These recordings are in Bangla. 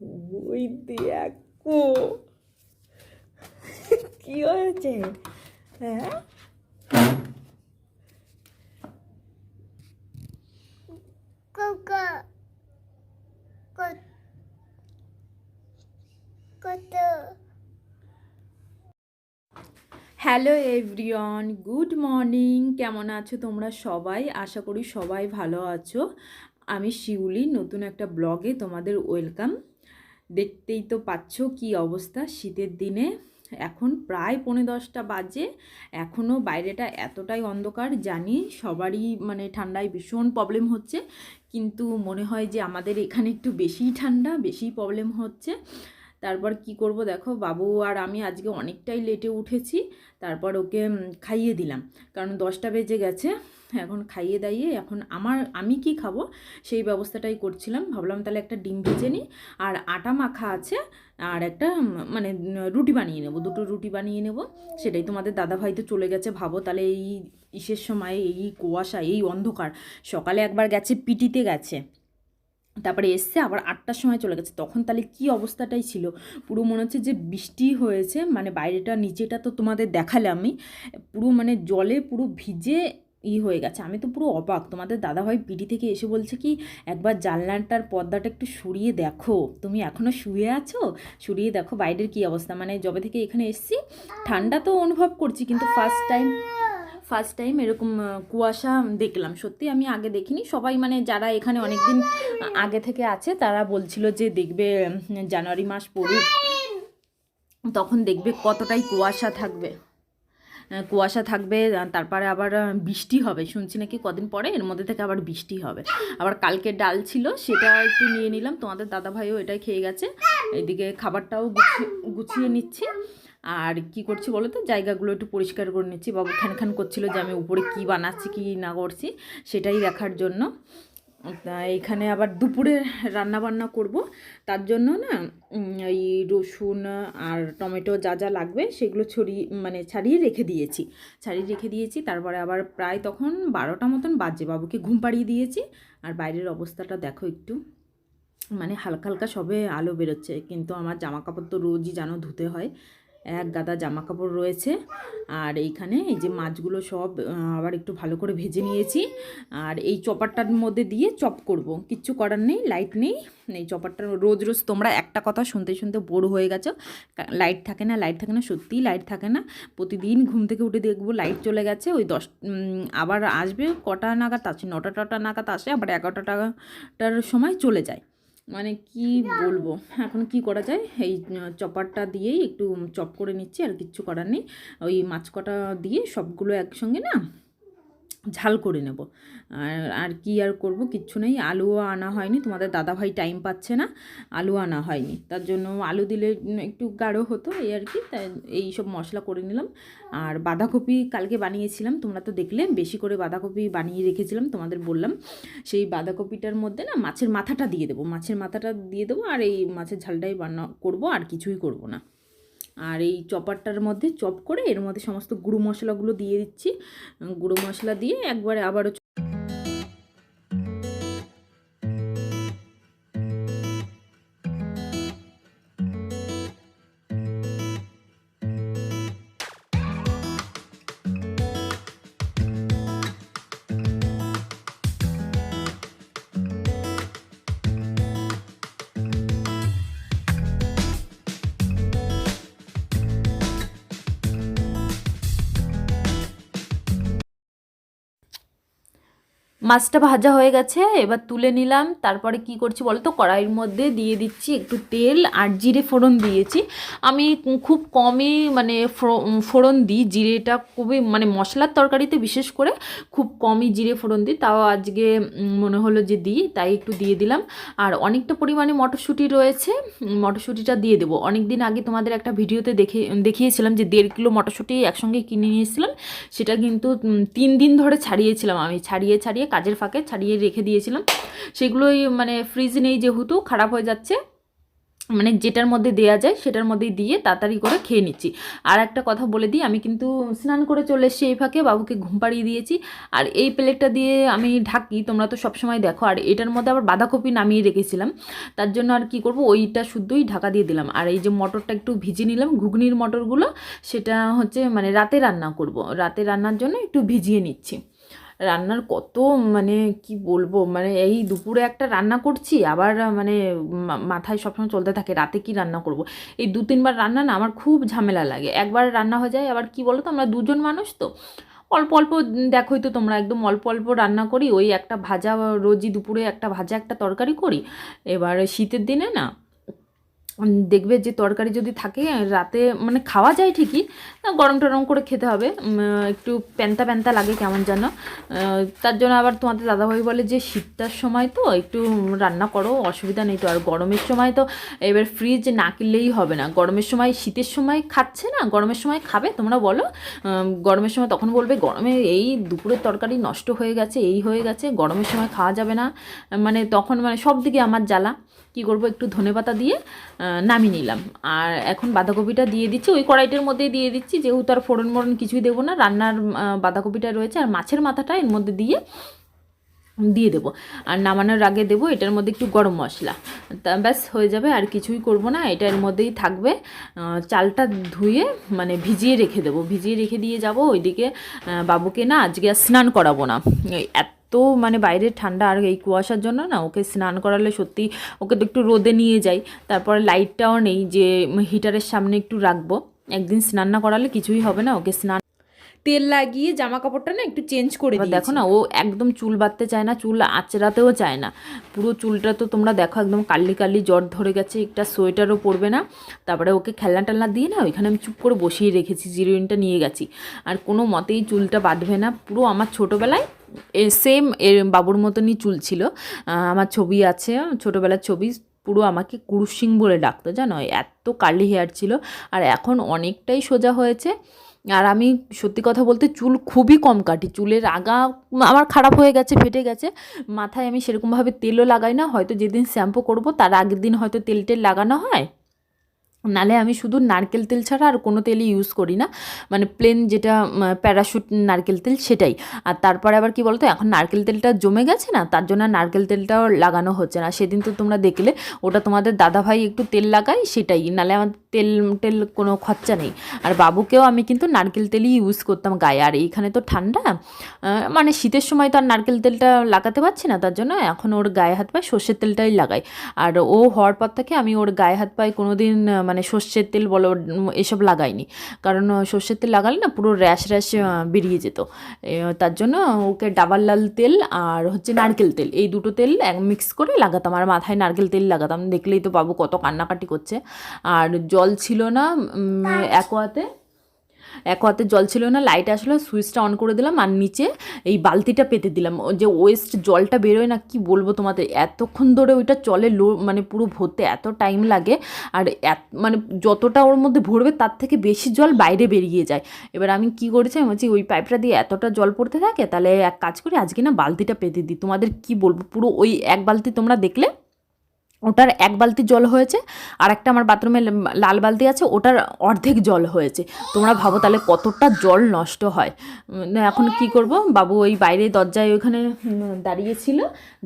ওই দেখো কি হয়েছে হ্যাঁ. হ্যালো এভরিওয়ান গুড মর্নিং কেমন আছো তোমরা সবাই? আশা করি সবাই ভালো আছো। আমি শিউলি নতুন একটা ব্লগে তোমাদের ওয়েলকাম দেখতেই তো পাচ্ছ কি অবস্থা। শীতের দিনে এখন প্রায় পৌনে দশটা বাজে। এখনও বাইরেটা এতটাই অন্ধকার জানি সবারই মানে ঠান্ডায় ভীষণ প্রবলেম হচ্ছে। কিন্তু মনে হয় যে আমাদের এখানে একটু বেশিই ঠান্ডা বেশি প্রবলেম হচ্ছে। তারপর কি করব দেখো, বাবু আর আমি আজকে অনেকটাই লেটে উঠেছি। তারপর ওকে খাইয়ে দিলাম। কারণ দশটা বেজে গেছে। এখন খাইয়ে দাইয়ে এখন আমার, আমি কি খাব? সেই ব্যবস্থাটাই করছিলাম। ভাবলাম তাহলে একটা ডিম ভেজে নিই। আর আটা মাখা আছে, আর একটা মানে রুটি বানিয়ে নেব। দুটো রুটি বানিয়ে নেব। সেটাই তোমাদের দাদাভাই তো চলে গেছে। ভাবো তাহলে এই ইসের সময় এই কুয়াশা, এই অন্ধকার, সকালে একবার গেছে, পিটিতে গেছে। তারপরে এসছে, আবার আটটার সময় চলে গেছে। তখন তাহলে কি অবস্থাটাই ছিল? পুরো মনে হচ্ছে যে বৃষ্টি হয়েছে। মানে বাইরেটা, নিচেটা তো তোমাদের দেখালে আমি। পুরো মানে জলে পুরো ভিজে ই হয়ে গেছে। আমি তো পুরো অবাক। তোমাদের দাদাভাই পিড়ি থেকে এসে বলছে কি, একবার জানলাটার পর্দাটা একটু সরিয়ে দেখো। তুমি এখনও শুয়ে আছো? সরিয়ে দেখো বাইরের কি অবস্থা। মানে যবে থেকে এখানে এসছি, ঠান্ডা তো অনুভব করছি কিন্তু ফার্স্ট টাইম ফার্স্ট টাইম এরকম কুয়াশা দেখলাম। সত্যি আমি আগে দেখিনি। সবাই মানে যারা এখানে অনেক দিন আগে থেকে আছে, তারা বলছিল যে দেখবে জানুয়ারি মাস পড়ুক, তখন দেখবে কতটাই কুয়াশা থাকবে। কুয়াশা থাকবে তারপরে আবার বৃষ্টি হবে। শুনছি নাকি কদিন পরে এর মধ্যে থেকে আবার বৃষ্টি হবে। আবার কালকে ডাল ছিল, সেটা একটু নিয়ে নিলাম। তোমাদের দাদাভাইও এটাই খেয়ে গেছে। এদিকে খাবারটাও গুছিয়ে গুছিয়ে নিচ্ছি। আর কি করছি বলো তো? জায়গাগুলো একটু পরিষ্কার করে নিচ্ছি। বাবু খান খান করছিল যে আমি উপরে কি বানাচ্ছি, কি না করছি, সেটাই দেখার জন্য। এখানে আবার দুপুরে রান্না বান্না করব। তার জন্য না এই রসুন আর টমেটো যা যা লাগবে সেগুলো ছড়িয়ে মানে ছাড়িয়ে রেখে দিয়েছি। ছাড়িয়ে রেখে দিয়েছি, তারপরে আবার প্রায় তখন বারোটা মতন বাজে বাবুকে ঘুম পাড়িয়ে দিয়েছি। আর বাইরের অবস্থাটা দেখো একটু মানে হালকা হালকা সবে আলো বেরোচ্ছে। কিন্তু আমার জামা কাপড় তো রোজই জানো ধুতে হয়। এক গাদা জামা কাপড় রয়েছে। আর এইখানে এই যে মাছগুলো সব আবার একটু ভালো করে ভেজে নিয়েছি। আর এই চপারটার মধ্যে দিয়ে চপ করব। কিচ্ছু করার নেই লাইট নেই। এই চপারটা রোজ রোজ তোমরা একটা কথা শুনতে শুনতে বোর হয়ে গেছো। লাইট থাকে না লাইট থাকে না, সত্যিই লাইট থাকে না। প্রতিদিন ঘুম থেকে উঠে দেখব লাইট চলে গেছে। ওই দশ আবার আসবে কটা নাগাদ আসে, নটা টটা নাগাদ আসে, আবার এগারোটা টাকাটার সময় চলে যায়। মানে কি বলব? এখন কি করা যায়? এই চপারটা দিয়েই একটু চপ করে নিচ্ছি, আর কিচ্ছু করার নেই। ওই মাছ কটা দিয়ে সবগুলো একসঙ্গে না ঝাল করে নেব। আর আর কি আর করব কিচ্ছু নেই। আলুও আনা হয়নি। তোমাদের দাদাভাই টাইম পাচ্ছে না। আলু আনা হয়নি। তার জন্য আলু দিলে একটু গাঢ় হতো এই আর কি। তাই এই সব মশলা করে নিলাম। আর বাঁধাকপি কালকে বানিয়েছিলাম। তোমরা তো দেখলে, বেশি করে বাঁধাকপি বানিয়ে রেখেছিলাম, তোমাদের বললাম। সেই বাঁধাকপিটার মধ্যে না মাছের মাথাটা দিয়ে দেবো। মাছের মাথাটা দিয়ে দেবো আর এই মাছের ঝালটাই বানা, করব আর কিছুই করব না। আর এই চপারটার মধ্যে চপ করে এর মধ্যে সমস্ত গুঁড়ো মশলাগুলো দিয়ে দিচ্ছি। গুঁড়ো মশলা দিয়ে একবারে আবারও মাছটা ভাজা হয়ে গেছে, এবার তুলে নিলাম। তারপরে কি করছি বলো তো? কড়াইয়ের মধ্যে দিয়ে দিচ্ছি একটু তেল আর জিরে ফোড়ন দিয়েছি। আমি খুব কমই মানে ফোড়ন দিই। জিরেটা খুবই মানে মশলার তরকারিতে বিশেষ করে খুব কমই জিরে ফোড়ন দিই। তাও আজকে মনে হলো যে দিই, তাই একটু দিয়ে দিলাম। আর অনেকটা পরিমাণে মটরশুঁটি রয়েছে, মটরশুঁটিটা দিয়ে দেবো। অনেক দিন আগে তোমাদের একটা ভিডিওতে দেখে, দেখিয়েছিলাম যে দেড় কিলো মটরশুঁটি একসঙ্গে কিনে নিয়েছিলাম। সেটা কিন্তু তিন দিন ধরে ছাড়িয়েছিলাম আমি। ছাড়িয়ে ছাড়িয়ে কাজের ফাঁকে ছাড়িয়ে রেখে দিয়েছিলাম। সেগুলোই মানে ফ্রিজ নেই যেহেতু, খারাপ হয়ে যাচ্ছে। মানে যেটার মধ্যে দেয়া যায় সেটার মধ্যেই দিয়ে তাড়াতাড়ি করে খেয়ে নিচ্ছি। আর একটা কথা বলে দিই, আমি কিন্তু স্নান করে চলে এসেছি এই ফাঁকে, বাবুকে ঘুম পাড়িয়ে দিয়েছি। আর এই প্লেটটা দিয়ে আমি ঢাকি, তোমরা তো সবসময় দেখো। আর এটার মধ্যে আবার বাঁধাকপি নামিয়ে রেখেছিলাম। তার জন্য আর কি করব, ওইটা শুদ্ধই ঢাকা দিয়ে দিলাম। আর এই যে মটরটা একটু ভিজিয়ে নিলাম, ঘুগনির মটরগুলো, সেটা হচ্ছে মানে রাতে রান্না করব। রাতে রান্নার জন্য একটু ভিজিয়ে নিচ্ছি। রান্নার কত মানে কি বলব? মানে এই দুপুরে একটা রান্না করছি, আবার মানে মাথায় সবসময় চলতে থাকে, রাতে কি রান্না করব? এই দু তিনবার রান্না না আমার খুব ঝামেলা লাগে। একবার রান্না হয়ে যায়, আবার কি বলো তো আমরা দুজন মানুষ তো। অল্প অল্প দেখোই তো তোমরা, একদম অল্প অল্প রান্না করি। ওই একটা ভাজা রোজই দুপুরে একটা ভাজা একটা তরকারি করি। এবার শীতের দিনে না দেখবে যে তরকারি যদি থাকে, রাতে মানে খাওয়া যায় ঠিকই গরম টরম করে খেতে হবে। একটু প্যান্তা প্যান্তা লাগে কেমন যেন। তার জন্য আবার তোমাদের দাদাভাই বলে যে শীতটার সময় তো একটু রান্না করো, অসুবিধা নেই তো। আর গরমের সময় তো এবার ফ্রিজ না কিনলেই হবে না। গরমের সময় শীতের সময় খাচ্ছে না, গরমের সময় খাবে, তোমরা বলো। গরমের সময় তখন বলবে, গরমে এই দুপুরের তরকারি নষ্ট হয়ে গেছে, এই হয়ে গেছে, গরমের সময় খাওয়া যাবে না। মানে তখন মানে সব দিকে আমার জ্বালা। কি করব, একটু ধনেপাতা দিয়ে নামিয়ে নিলাম। আর এখন বাঁধাকপিটা দিয়ে দিচ্ছি, ওই কড়াইটার মধ্যেই দিয়ে দিচ্ছি, যেহেতু আর ফোড়ন মোড়ন কিছুই দেবো না, রান্নার বাঁধাকপিটা রয়েছে, আর মাছের মাথাটা এর মধ্যে দিয়ে দিয়ে দেবো। আর নামানোর আগে দেবো, এটার মধ্যে একটু গরম মশলা। তা ব্যাস, হয়ে যাবে, আর কিছুই করব না, এটা এর মধ্যেই থাকবে। চালটা ধুয়ে মানে ভিজিয়ে রেখে দেবো। ভিজিয়ে রেখে দিয়ে যাব, ওইদিকে বাবুকে না আজকে স্নান করাবো না। এই এত মানে বাইরের ঠান্ডা আর এই কুয়াশার জন্য না ওকে স্নান করালে সত্যি ওকে তো একটু রোদে নিয়ে যাই। তারপরে লাইটটাও নেই যে হিটারের সামনে একটু রাখব। একদিন স্নান না করালে কিছুই হবে না ওকে স্নান তেল লাগিয়ে জামা কাপড়টা না একটু চেঞ্জ করে দিই দেখো না ও একদম চুল বাঁধতে চায় না চুল আঁচড়াতেও চায় না। পুরো চুলটা তো তোমরা দেখো একদম কাল্লি কাল্লি জ্বর ধরে গেছে একটা সোয়েটারও পরবে না। তারপরে ওকে খেলনা টেলনা দিয়ে না ওইখানে আমি চুপ করে বসিয়ে রেখেছি জিরোইনটা নিয়ে গেছি। আর কোনো মতেই চুলটা বাঁধবে না। পুরো আমার ছোটোবেলায় সেম এর বাবুর মতনই চুল ছিল। আমার ছবি আছে, ছোটোবেলার ছবি, পুরো আমাকে কুরুশ সিং বলে ডাকতো, জানো? এত কার্লি হেয়ার ছিল, আর এখন অনেকটাই সোজা হয়েছে। আর আমি সত্যি কথা বলতে চুল খুবই কম কাটি, চুলের আগা আমার খারাপ হয়ে গেছে, ফেটে গেছে। মাথায় আমি সেরকমভাবে তেলও লাগাই না, হয়তো যেদিন শ্যাম্পু করব, তার আগের দিন হয়তো তেল টেল লাগানো হয়। নালে আমি শুধু নারকেল তেল ছাড়া আর কোনো তেলই ইউজ করি না। মানে প্লেন যেটা প্যারাশুট নারকেল তেল সেটাই। আর তারপরে আবার কি বলতো, এখন নারকেল তেলটা জমে গেছে না, তার জন্য নারকেল তেলটাও লাগানো হচ্ছে না। সেদিন তো তোমরা দেখলে, ওটা তোমাদের দাদাভাই একটু তেল লাগাই সেটাই, নালে আমার তেল টেল কোনো খরচা নেই। আর বাবুকেও আমি কিন্তু নারকেল তেলই ইউজ করতাম গায়ে। আর এইখানে তো ঠান্ডা মানে শীতের সময় তো আর নারকেল তেলটা লাগাতে পারছি না, তার জন্য এখন ওর গায়ে হাত পায়ে সর্ষের তেলটাই লাগাই। আর ও হওয়ার পর থেকে আমি ওর গায়ে হাত পায়ে কোনো দিন মানে সর্ষের তেল বলো এসব লাগাইনি। কারণ সর্ষের তেল লাগালে না পুরো র্যাশ র্যাশ বেরিয়ে যেত। তার জন্য ওকে ডাবার লাল তেল আর হচ্ছে নারকেল তেল এই দুটো তেল এক মিক্স করে লাগাতাম। আর মাথায় নারকেল তেল লাগাতাম। দেখলেই তো বাবু কত কান্নাকাটি করছে। আর জল ছিল না অ্যাকোয়াতে অ্যাকোয়াতে জল ছিল না লাইট আসলো সুইচটা অন করে দিলাম আর নিচে এই বালতিটা পেতে দিলাম। যে ওয়েস্ট জলটা বেরোয় না, কি বলব তোমাদের? এতক্ষণ ধরে ওইটা চলে লো মানে পুরো ভরতে এত টাইম লাগে আর এত মানে যতটা ওর মধ্যে ভরবে তার থেকে বেশি জল বাইরে বেরিয়ে যায়। এবার আমি কি করেছি? আমি বলছি, ওই পাইপটা দিয়ে এতটা জল পড়তে থাকে, তাহলে এক কাজ করি, আজকে না বালতিটা পেতে দিই। তোমাদের কি বলব? পুরো ওই এক বালতি তোমরা দেখলে ওটার এক বালতি জল হয়েছে আর একটা আমার বাথরুমে লাল বালতি আছে ওটার অর্ধেক জল হয়েছে। তোমরা ভাবো তাহলে কতটা জল নষ্ট হয়। এখন কি করব? বাবু ওই বাইরে দরজায় ওইখানে দাঁড়িয়েছিল।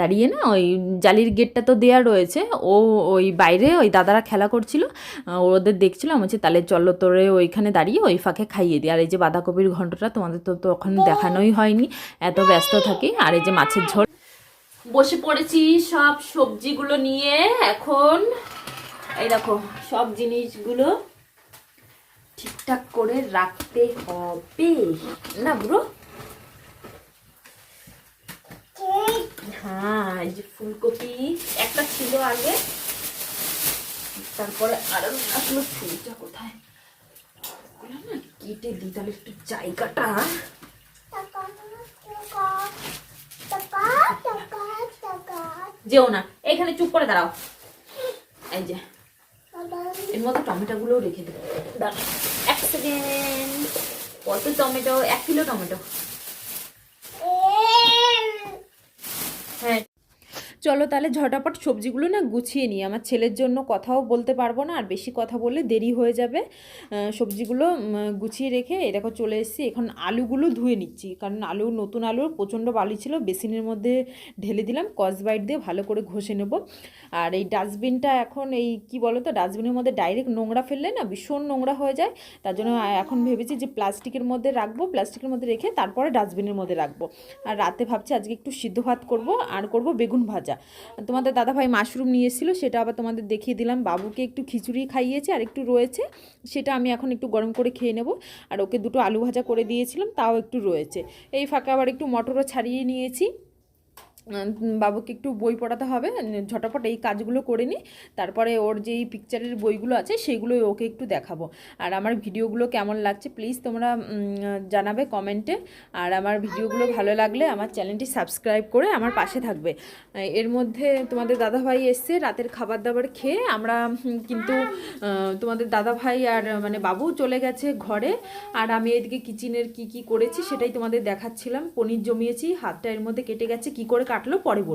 দাঁড়িয়ে না ওই জালির গেটটা তো দেয়া রয়েছে। ও ওই বাইরে ওই দাদারা খেলা করছিল। ওদের দেখছিল আমি বলছি তাহলে চলো তোরে ওইখানে দাঁড়িয়ে ওই ফাঁকে খাইয়ে দিই। আর এই যে বাঁধাকপির ঘন্টটা তোমাদের তো তো তখন দেখানোই হয়নি এত ব্যস্ত থাকি। আর এই যে মাছের ঝোল বসে পড়েছি, সব সবজিগুলো নিয়ে এখন, এই দেখো, সব জিনিসগুলো ঠিকঠাক করে রাখতে হবে। না ব্রো হ্যাঁ এই যে ফুলকপি, একটা ছিল আগে, তারপরে আরও আসলো ফুলটা কোথায়? কেটে দিই, তাহলে একটু জায়গাটা টাকা টাকা যেও না। এখানে চুপ করে দাঁড়াও। এই যে। এর মধ্যে টমেটোগুলোও রেখে দেবো। দাঁড়াও। এক সেকেন্ড। কত টমেটো? এক কিলো টমেটো। হ্যাঁ। চলো তাহলে ঝটাপট সবজিগুলো না গুছিয়ে নিই। আমার ছেলের জন্য কথাও বলতে পারব না, আর বেশি কথা বললে দেরি হয়ে যাবে। সবজিগুলো গুছিয়ে রেখে দেখো চলে এসেছি। এখন আলুগুলো ধুয়ে নিচ্ছি, কারণ আলু, নতুন আলু, প্রচণ্ড বালি ছিল, বেসিনের মধ্যে ঢেলে দিলাম কসবাইট দিয়ে ভালো করে ঘষে নেব। আর এই ডাস্টবিনটা এখন এই, কি বলো তো ডাস্টবিনের মধ্যে ডাইরেক্ট নোংরা ফেললে না ভীষণ নোংরা হয়ে যায়। তার জন্য এখন ভেবেছি যে প্লাস্টিকের মধ্যে রাখব, প্লাস্টিকের মধ্যে রেখে তারপরে ডাস্টবিনের মধ্যে রাখব। আর রাতে ভাবছি আজকে একটু সিদ্ধ ভাত করব, আর করব বেগুন ভাজা। তোমাদের দাদাভাই মাশরুম নিয়ে এসেছিল, সেটা আবার তোমাদের দেখিয়ে দিলাম। বাবুকে একটু খিচুড়ি খাইয়েছে আর একটু রয়েছে, সেটা আমি এখন একটু গরম করে খেয়ে নেব। আর ওকে দুটো আলু ভাজা করে দিয়েছিলাম, তাও একটু রয়েছে। এই ফাঁকা আবার একটু মটরও ছাড়িয়ে নিয়েছি। বাবুকে একটু বই পড়াতে হবে ঝটাপট এই কাজগুলো করে নিই তারপরে ওর যেই পিকচারের বইগুলো আছে, সেগুলোই ওকে একটু দেখাবো। আর আমার ভিডিওগুলো কেমন লাগছে প্লিজ তোমরা জানাবে কমেন্টে আর আমার ভিডিওগুলো ভালো লাগলে আমার চ্যানেলটি সাবস্ক্রাইব করে আমার পাশে থাকবে। এর মধ্যে তোমাদের দাদাভাই এসছে, রাতের খাবার দাবার খেয়ে আমরা কিন্তু তোমাদের দাদাভাই আর মানে বাবু চলে গেছে ঘরে। আর আমি এদিকে কিচেনের কি কি করেছি, সেটাই তোমাদের দেখাচ্ছিলাম। পনির জমিয়েছি, হাতটা এর মধ্যে কেটে গেছে, কি করে কাটলো পরে বলব